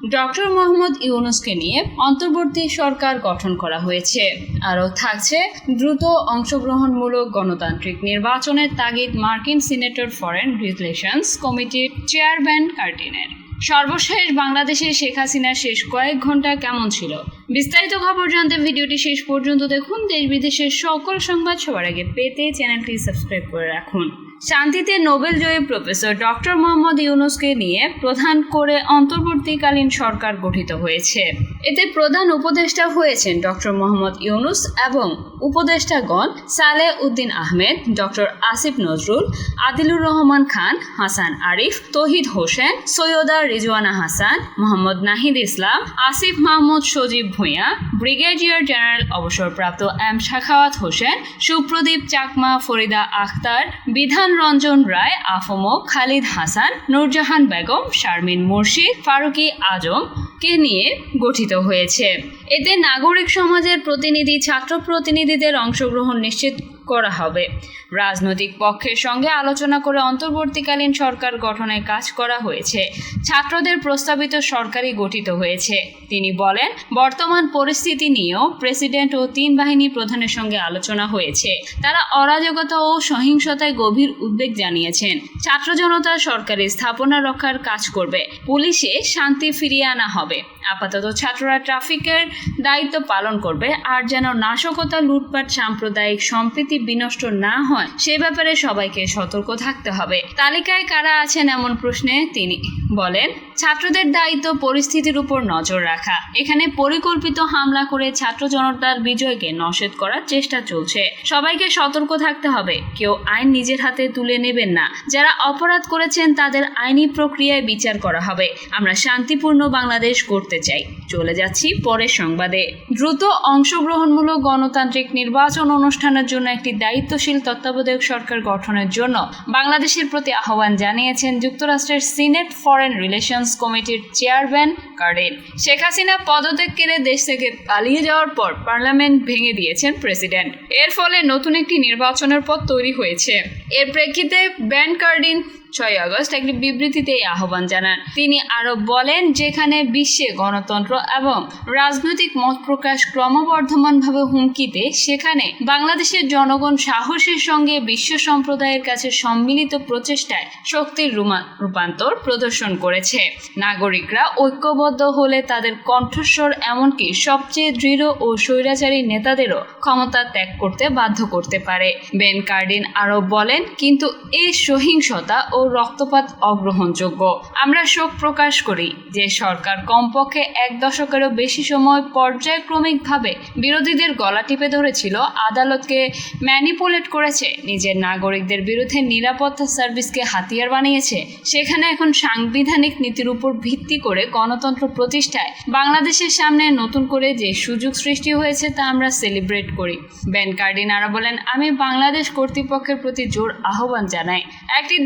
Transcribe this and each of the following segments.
Doctor Mohammad ইউনুসকে নিয়ে অন্তর্বর্তী সরকার গঠন করা হয়েছে। আরও থাকছে, দ্রুত অংশগ্রহণমূলক গণতান্ত্রিক নির্বাচনের তাগিদ মার্কিন সিনেটর ফরেন রিলেশনস কমিটির চেয়ারম্যান কার্টিনের সর্বশেষ বাংলাদেশের শেখ হাসিনার শেষ কয়েক ঘণ্টা কেমন ছিল? বিস্তারিত খবর জানতে ভিডিওটি শেষ পর্যন্ত দেখুন। দেশ বিদেশের সকল সংবাদ সবার আগে পেতে চ্যানেলটি সাবস্ক্রাইব করে রাখুন। শান্তিতে নোবেল জয়ী প্রফেসর ডক্টর মোহাম্মদ ইউনুসকে নিয়ে প্রধান করে অন্তর্বর্তীকালীন সরকার গঠিত হয়েছে। এতে প্রধান উপদেষ্টা হয়েছেন ডক্টর মোহাম্মদ ইউনুস এবং উপদেষ্টাগণ Saleh Uddin Ahmed, doctor Asif Nazrul, Adilur Rahman Khan, Hasan Arif, Tauhid Hossain, Syeda Rizwana Hasan, Mohammad Nahid Islam, Asif Mahmud Sajib Bhuiyan, brigadier general অবসরপ্রাপ্ত এম শাখাওয়াত হোসেন, সুপ্রদীপ চাকমা, ফরিদা আখতার, বিধান রঞ্জন রায় আফমো খালিদ হাসান নূরজাহান বেগম শারমিন মুর্শিদ ফারুকি আজম কে নিয়ে গঠিত হয়েছে। এতে নাগরিক সমাজের প্রতিনিধি, ছাত্র প্রতিনিধিদের অংশগ্রহণ নিশ্চিত করা হবে। রাজনৈতিক পক্ষের সঙ্গে আলোচনা করে অন্তর্বর্তীকালীন সরকার গঠনের কাজ করা হয়েছে। ছাত্রদের প্রস্তাবিত সরকারই গঠিত হয়েছে। তিনি বলেন, বর্তমান পরিস্থিতি নিয়েও প্রেসিডেন্ট ও তিন বাহিনী প্রধানের সঙ্গে আলোচনা হয়েছে। তারা অরাজকতা ও সহিংসতায় গভীর উদ্বেগ জানিয়েছেন। ছাত্র জনতা সরকারি স্থাপনা রক্ষার কাজ করবে। পুলিশে শান্তি ফিরিয়ে আনা হবে। হবে আপাতত ছাত্ররা ট্রাফিকের দায়িত্ব পালন করবে আর যেন নাশকতা, লুটপাট, সাম্প্রদায়িক সম্প্রীতি বিনষ্ট না হয়, সে ব্যাপারে সবাইকে সতর্ক থাকতে হবে। তালিকায় কারা আছেন এমন প্রশ্নে তিনি বলেন, ছাত্রদের দায়িত্ব পরিস্থিতির উপর নজর রাখা। এখানে পরিকল্পিত হামলা করে ছাত্র জনতার বিজয়কে নশেদ করার চেষ্টা চলছে। সবাইকে সতর্ক থাকতে হবে। কেউ আইন নিজের হাতে তুলে নেবেন না। যারা অপরাধ করেছেন তাদের আইনি প্রক্রিয়ায় বিচার করা হবে। আমরা শান্তিপূর্ণ বাংলাদেশ করতে চাই। চলে যাচ্ছি পরের সংবাদে। দ্রুত অংশগ্রহণমূলক গণতান্ত্রিক নির্বাচন অনুষ্ঠানের জন্য একটি দায়িত্বশীল তত্ত্বাবধায়ক সরকার গঠনের জন্য বাংলাদেশের প্রতি আহ্বান জানিয়েছেন যুক্তরাষ্ট্রের সিনেট ফরেন রিলেশনস কমিটির চেয়ারম্যান কার্ডেন। শেখ হাসিনা পদত্যাগ করে দেশ থেকে পালিয়ে যাওয়ার পর পার্লামেন্ট ভেঙে দিয়েছেন প্রেসিডেন্ট। এর ফলে নতুন একটি নির্বাচনের পথ তৈরি হয়েছে। এর প্রেক্ষিতে ব্যান কার্ডিন ছয় আগস্ট একটি বিবৃতিতে এই আহ্বান জানান। তিনি আরও বলেন, যেখানে বিশ্বে গণতন্ত্র এবং রাজনৈতিক মত প্রকাশ ক্রমবর্ধমানভাবে হুমকিতে, সেখানে বাংলাদেশের জনগণ সাহসের সঙ্গে বিশ্ব সম্প্রদায়ের কাছে সম্মিলিত প্রচেষ্টায় শক্তির রূপান্তর প্রদর্শন করেছে। নাগরিকরা ঐক্যবদ্ধ হলে তাদের কণ্ঠস্বর এমনকি সবচেয়ে দৃঢ় ও স্বৈরাচারী নেতাদেরও ক্ষমতা ত্যাগ করতে বাধ্য করতে পারে। বেন কার্ডিন আরও বলেন, কিন্তু এই সহিংসতা রক্তপাত অগ্রহণযোগ্য। আমরা শোক প্রকাশ করি যে সরকার কমপক্ষে এক দশকেরও বেশি সময় পর্যায়ক্রমিকভাবে বিরোধীদের গলা টিপে ধরেছিল, আদালতকে ম্যানিপুলেট করেছে, নিজের নাগরিকদের বিরুদ্ধে নিরাপত্তা সার্ভিসকে হাতিয়ার বানিয়েছে। সেখানে এখন সাংবিধানিক নীতির উপর ভিত্তি করে গণতন্ত্র প্রতিষ্ঠায় বাংলাদেশের সামনে নতুন করে যে সুযোগ সৃষ্টি হয়েছে তা আমরা সেলিব্রেট করি। বেন কার্ডিনারা বলেন, আমি বাংলাদেশ কর্তৃপক্ষের প্রতি জোর আহ্বান জানাই। একটি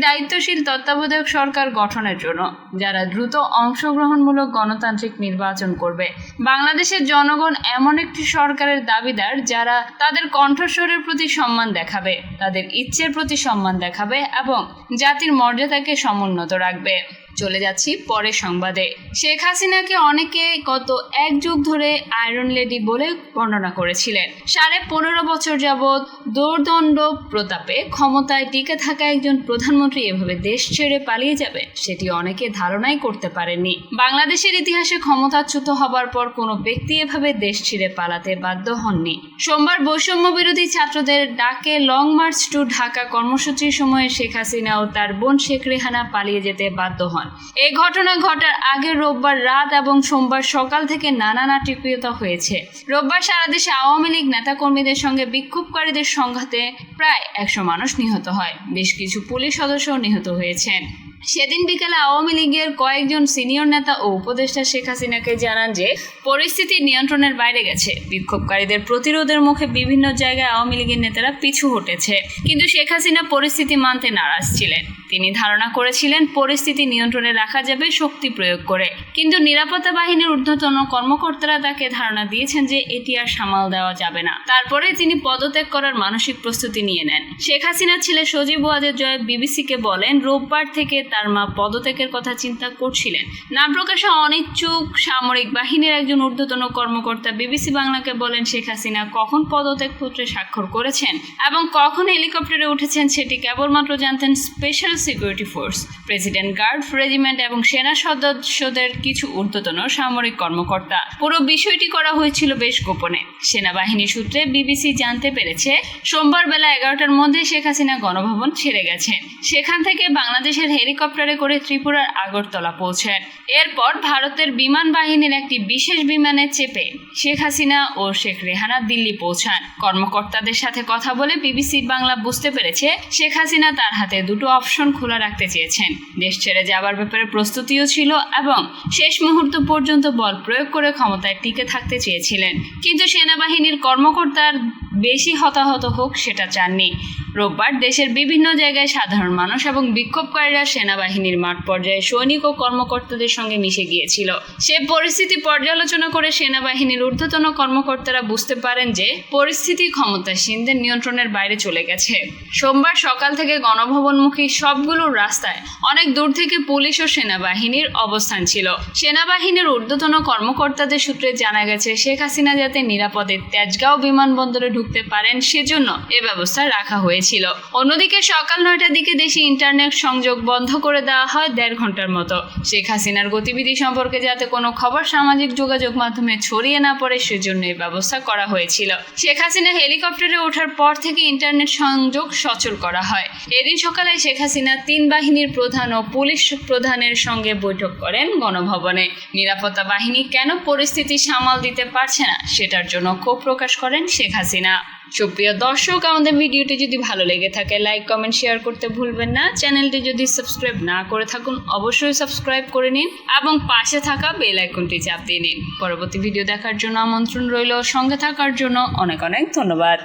দায়িত্বশীল তত্ত্বাবধায়ক সরকার গঠনের জন্য, যারা দ্রুত অংশগ্রহণমূলক গণতান্ত্রিক নির্বাচন করবে। বাংলাদেশের জনগণ এমন একটি সরকারের দাবিদার, যারা তাদের কণ্ঠস্বরের প্রতি সম্মান দেখাবে, তাদের ইচ্ছের প্রতি সম্মান দেখাবে এবং জাতির মর্যাদাকে সমুন্নত রাখবে। চলে যাচ্ছি পরের সংবাদে। শেখ হাসিনাকে অনেকে গত এক যুগ ধরে আয়রন লেডি বলে বর্ণনা করেছিলেন। সাড়ে পনেরো বছর যাবৎ দৌর্দণ্ড প্রতাপে ক্ষমতায় টিকে থাকা একজন প্রধানমন্ত্রী এভাবে দেশ ছেড়ে পালিয়ে যাবে, সেটি অনেকে ধারণাই করতে পারেননি। বাংলাদেশের ইতিহাসে ক্ষমতাচ্যুত হবার পর কোনো ব্যক্তি এভাবে দেশ ছেড়ে পালাতে বাধ্য হননি। সোমবার বৈষম্য বিরোধী ছাত্রদের ডাকে লং মার্চ টু ঢাকা কর্মসূচির সময় শেখ হাসিনা ও তার বোন শেখ রেহানা পালিয়ে যেতে বাধ্য হন। এই ঘটনা ঘটার আগে রোববার রাত এবং সোমবার সকাল থেকে নানা নাটকীয়তা হয়েছে। রোববার সারা দেশে আওয়ামী লীগ নেতাকর্মীদের সঙ্গে বিক্ষোভকারীদের সংঘাতে প্রায় একশো মানুষ নিহত হয়। বেশ কিছু পুলিশ সদস্যও নিহত হয়েছেন। সেদিন বিকেলে আওয়ামী লীগের কয়েকজন সিনিয়র নেতা ও উপদেষ্টা শেখ হাসিনাকে জানান যে, পরিস্থিতি নিয়ন্ত্রণের বাইরে গেছে। বিক্ষোভকারীদের প্রতিরোধের মুখে বিভিন্ন জায়গায় আওয়ামী লীগের নেতারা পিছু হটেছে। কিন্তু শেখ হাসিনা পরিস্থিতি মানতে নারাজ ছিলেন। তিনি ধারণা করেছিলেন পরিস্থিতি নিয়ন্ত্রণে রাখা যাবে শক্তি প্রয়োগ করে। কিন্তু নিরাপত্তা বাহিনীর ঊর্ধ্বতন কর্মকর্তারা তাকে ধারণা দিয়েছেন যে এটি আর সামাল দেওয়া যাবে না। তারপরে তিনি পদত্যাগ করার মানসিক প্রস্তুতি নিয়ে নেন। শেখ হাসিনার ছেলে সজীব ওয়াজের জয় বিবিসিকে বলেন, রোববার থেকে তার মা পদত্যাগের কথা চিন্তা করছিলেন। নাম প্রকাশে অনিচ্ছুক সামরিক বাহিনীর একজন ঊর্ধ্বতন কর্মকর্তা বিবিসি বাংলাকে বলেন, শেখ হাসিনা কখন পদত্যাগ পত্রে স্বাক্ষর করেছেন এবং কখন হেলিকপ্টারে উঠেছেন সেটি কেবলমাত্র জানতেন Special Security Force President Guard Regiment এবং সেনা সদস্যদের কিছু ঊর্ধ্বতন সামরিক কর্মকর্তা। পুরো বিষয়টি করা হয়েছিল বেশ গোপনে। সেনাবাহিনী সূত্রে বিবিসি জানতে পেরেছে, সোমবার বেলা এগারোটার মধ্যে শেখ হাসিনা গণভবন ছেড়ে গেছে। সেখান থেকে বাংলাদেশের হেলিকপ্টারে করে ত্রিপুরার আগরতলা পৌঁছেন এরপর ভারতের বিমান বাহিনীর একটি বিশেষ বিমানে চেপে শেখ হাসিনা ও শেখ রেহানা দিল্লি পৌঁছান। কর্মকর্তাদের সাথে কথা বলে বিবিসি বাংলা বুঝতে পেরেছে, শেখ হাসিনা তার হাতে দুটো অপশন খোলা রাখতে চেয়েছেন। দেশ ছেড়ে যাবার ব্যাপারে প্রস্তুতিও ছিল এবং শেষ মুহূর্ত পর্যন্ত বল প্রয়োগ করে ক্ষমতায় টিকে থাকতে চেয়েছিলেন। কিন্তু সেনাবাহিনীর কর্মকর্তার বেশি হতাহত হোক সেটা চাননি। রোববার দেশের বিভিন্ন জায়গায় সাধারণ মানুষ এবং বিক্ষোভকারীরা সেনাবাহিনীর মাঠ পর্যায়ে সৈনিক ও কর্মকর্তাদের সঙ্গে মিশে গিয়েছিল। সে পরিস্থিতি পর্যালোচনা করে সেনাবাহিনীর ঊর্ধ্বতন কর্মকর্তারা বুঝতে পারেন যে পরিস্থিতি ক্ষমতাসীনদের নিয়ন্ত্রণের বাইরে চলে গেছে। সোমবার সকাল থেকে গণভবনমুখী সবগুলো রাস্তায় অনেক দূর থেকে পুলিশ ও সেনাবাহিনীর অবস্থান ছিল। সেনাবাহিনীর ঊর্ধ্বতন কর্মকর্তাদের সূত্রে জানা গেছে, শেখ হাসিনা যাতে নিরাপদে তেজগাঁও বিমানবন্দরে ঢুকতে পারেন, সেজন্য এ ব্যবস্থা রাখা হয়েছিল। অন্যদিকে সকাল নয়টার দিকে দেশে ইন্টারনেট সংযোগ বন্ধ করে দেওয়া হয় দেড় ঘণ্টার মতো। শেখ হাসিনার গতিবিধি সম্পর্কে যাতে কোনো খবর সামাজিক যোগাযোগ মাধ্যমে ছড়িয়ে না পড়ে, সেজন্য এই ব্যবস্থা করা হয়েছিল। শেখ হাসিনা হেলিকপ্টারে ওঠার পর থেকে ইন্টারনেট সংযোগ সচল করা হয়। এদিন সকালে শেখ হাসিনা তিন বাহিনীর প্রধান ও পুলিশ প্রধানের সঙ্গে বৈঠক করেন গণভবনে। নিরাপত্তা বাহিনী কেন পরিস্থিতি সামাল দিতে পারছে না, সেটার জন্য ক্ষোভ প্রকাশ করেন শেখ হাসিনা। সুপ্রিয় দর্শক, আমাদের ভিডিওটি যদি ভালো লেগে থাকে লাইক কমেন্ট শেয়ার করতে ভুলবেন না। চ্যানেলটি যদি সাবস্ক্রাইব না করে থাকুন, অবশ্যই সাবস্ক্রাইব করে নিন এবং পাশে থাকা বেল আইকনটি চাপ দিয়ে নিন। পরবর্তী ভিডিও দেখার জন্য আমন্ত্রণ রইল। সঙ্গে থাকার জন্য অনেক অনেক ধন্যবাদ।